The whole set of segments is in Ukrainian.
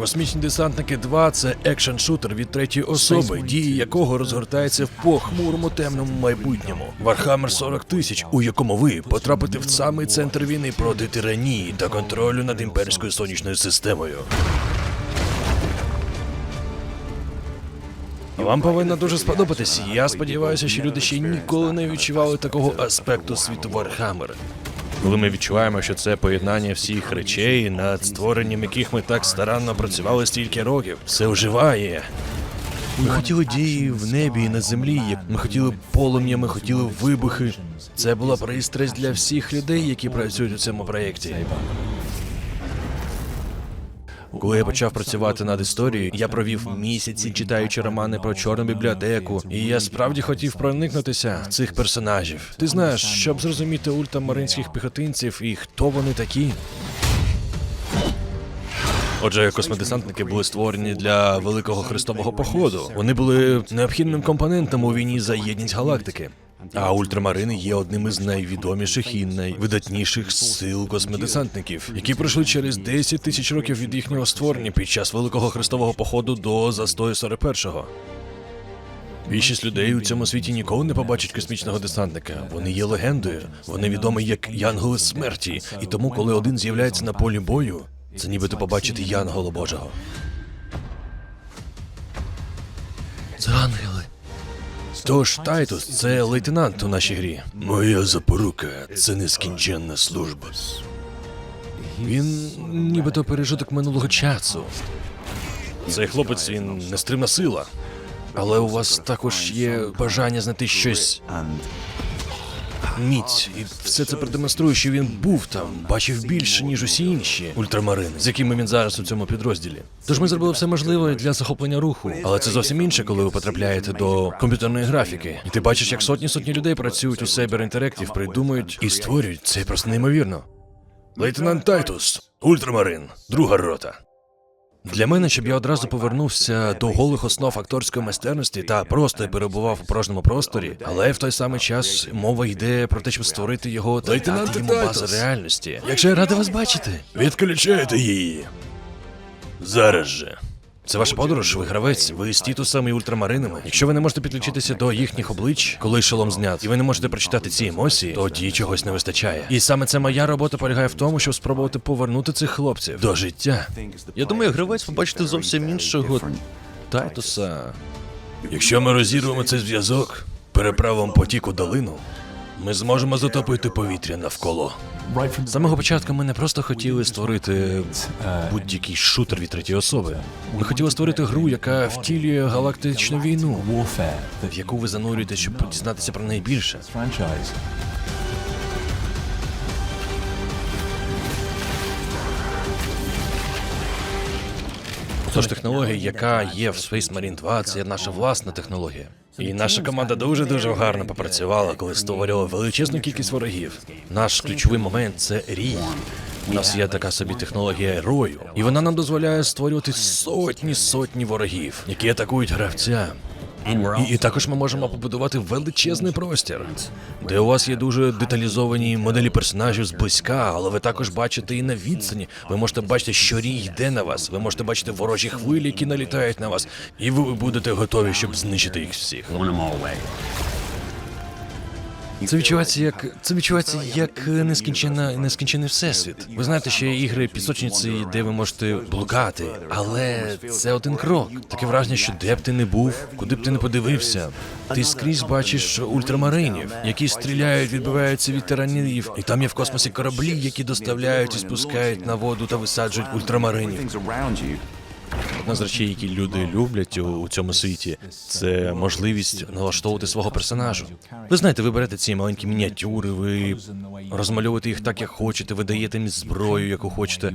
Космічні десантники 2 це екшн шутер від третьої особи, дії якого розгортається в похмурому темному майбутньому. Warhammer 40 тисяч, у якому ви потрапите в самий центр війни проти тиранії та контролю над імперською сонячною системою. Вам повинно дуже сподобатись. Я сподіваюся, що люди ще ніколи не відчували такого аспекту світу Warhammer. Коли ми відчуваємо, що це поєднання всіх речей, над створенням яких ми так старанно працювали стільки років, все оживає. Ми хотіли дії в небі і на землі. Ми хотіли полум'я, ми хотіли вибухи. Це була пристрасть для всіх людей, які працюють у цьому проєкті. Коли я почав працювати над історією, я провів місяці, читаючи романи про чорну бібліотеку, і я справді хотів проникнутися цих персонажів. Ти знаєш, щоб зрозуміти ультрамаринських піхотинців і хто вони такі. Отже, космодесантники були створені для великого хрестового походу. Вони були необхідним компонентом у війні за єдність галактики. А ультрамарини є одним із найвідоміших і найвидатніших сил космодесантників, які пройшли через 10 тисяч років від їхнього створення під час великого хрестового походу до застою 41-го. Більшість людей у цьому світі ніколи не побачать космічного десантника. Вони є легендою. Вони відомі як Янголи смерті. І тому, коли один з'являється на полі бою, це нібито побачити Янгола Божого. Це ангели. Тож Тайтус це лейтенант у нашій грі. Моя запорука це нескінченна служба. Він нібито пережиток минулого часу. Цей хлопець він нестримна сила. Але у вас також є бажання знайти щось міць, і все це продемонструє, що він був там, бачив більше, ніж усі інші ультрамарини, з якими він зараз у цьому підрозділі. Тож ми зробили все можливе для захоплення руху, але це зовсім інше, коли ви потрапляєте до комп'ютерної графіки, і ти бачиш, як сотні сотні людей працюють у Cyber Interactive, придумують і створюють. Це просто неймовірно. Лейтенант Тайтус, ультрамарин, друга рота. Для мене, щоб я одразу повернувся до голих основ акторської майстерності та просто перебував у порожньому просторі, але в той самий час мова йде про те, щоб створити його та дати йому базу реальності. Якщо я радий вас бачити, відключайте її. Зараз же. Це ваша подорож, ви гравець, ви з тітусами і ультрамаринами. Якщо ви не можете підключитися до їхніх облич, коли шолом знят, і ви не можете прочитати ці емоції, тоді чогось не вистачає. І саме це моя робота полягає в тому, щоб спробувати повернути цих хлопців до життя. Я думаю, гравець побачити зовсім іншого Тайтуса. Якщо ми розірвемо цей зв'язок переправом потіку долину, ми зможемо затопити повітря навколо. З самого початку ми не просто хотіли створити будь-який шутер від третьої особи. Ми хотіли створити гру, яка втілює галактичну війну, в яку ви занурюєте, щоб дізнатися про неї більше. Тож технологія, яка є в Space Marine 2, це наша власна технологія. І наша команда дуже дуже гарно попрацювала, коли створювала величезну кількість ворогів. Наш ключовий момент це рій. У нас є така собі технологія рою, і вона нам дозволяє створювати сотні сотні ворогів, які атакують гравця. І, і також ми можемо побудувати величезний простір, де у вас є дуже деталізовані моделі персонажів зблизька, але ви також бачите і на відстані. Ви можете бачити, що рій йде на вас. Ви можете бачити ворожі хвилі, які налітають на вас, і ви будете готові, щоб знищити їх всіх. Це відчувається як це відчувається як нескінченна нескінчений всесвіт. Ви знаєте, що ігри пісочниці, де ви можете блукати, але це один крок. Таке враження, що де б ти не був, куди б ти не подивився, ти скрізь бачиш ультрамаринів, які стріляють, відбиваються від тиранів, і там є в космосі кораблі, які доставляють і спускають на воду та висаджують ультрамаринів. Одна з речей, які люди люблять у, цьому світі, це можливість налаштовувати свого персонажа. Ви знаєте, ви берете ці маленькі мініатюри, ви розмальовуєте їх так, як хочете, ви даєте їм зброю, яку хочете.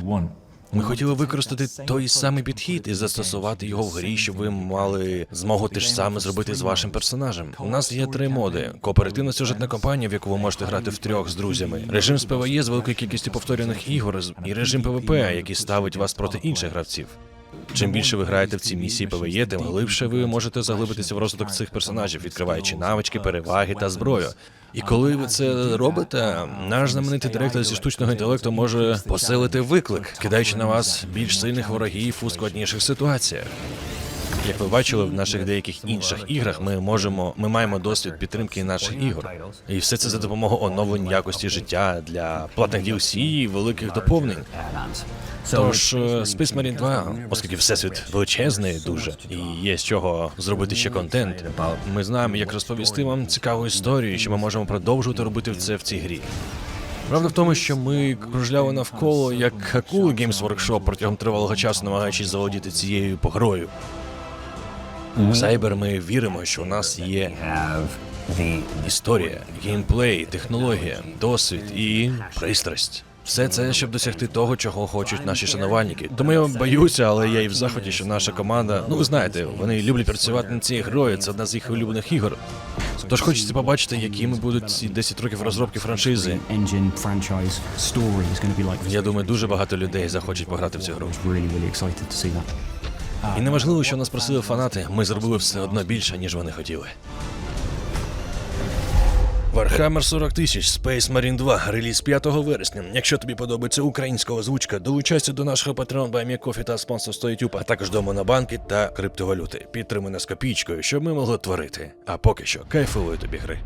Ми хотіли використати той самий підхід і застосувати його в грі, щоб ви мали змогу те ж саме зробити з вашим персонажем. У нас є три моди: кооперативна сюжетна кампанія, в яку ви можете грати втрьох з друзями, режим з ПВЕ з великою кількістю повторюваних ігор і режим ПВП, який ставить вас проти інших гравців. Чим більше ви граєте в ці місії ПВЄ, тим глибше ви можете заглибитися в розвиток цих персонажів, відкриваючи навички, переваги та зброю. І коли ви це робите, наш знаменитий директор зі штучного інтелекту може посилити виклик, кидаючи на вас більш сильних ворогів у складніших ситуаціях. Як ви бачили в наших деяких інших іграх, ми можемо, ми маємо досвід підтримки наших ігор, і все це за допомогою оновлень якості життя для платних DLC і великих доповнень. Тож е, Space Marine 2, оскільки всесвіт величезний дуже і є з чого зробити ще контент. Ми знаємо, як розповісти вам цікаву історію, що ми можемо продовжувати робити це в цій грі. Правда в тому, що ми кружляли навколо як акули Games Workshop протягом тривалого часу, намагаючись заволодіти цією погрою. В Сайбер ми віримо, що у нас є історія, геймплей, технологія, досвід і пристрасть. Все це, щоб досягти того, чого хочуть наші шанувальники. Тому я боюся, але я і в захваті, що наша команда, ну ви знаєте, вони люблять працювати над цією грою. Це одна з їх улюблених ігор. Тож хочеться побачити, якими будуть ці 10 років розробки франшизи. Я думаю, дуже багато людей захочуть пограти в цю гру. І неважливо, що нас просили фанати, ми зробили все одно більше, ніж вони хотіли. Warhammer 40 тисяч Space Marine 2, реліз 5 вересня. Якщо тобі подобається українська озвучка, долучайся до нашого Patreon Me Coffee та спонсорства YouTube, а також до монобанки та криптовалюти. Підтримуй нас копійкою, щоб ми могли творити. А поки що, кайфової тобі гри.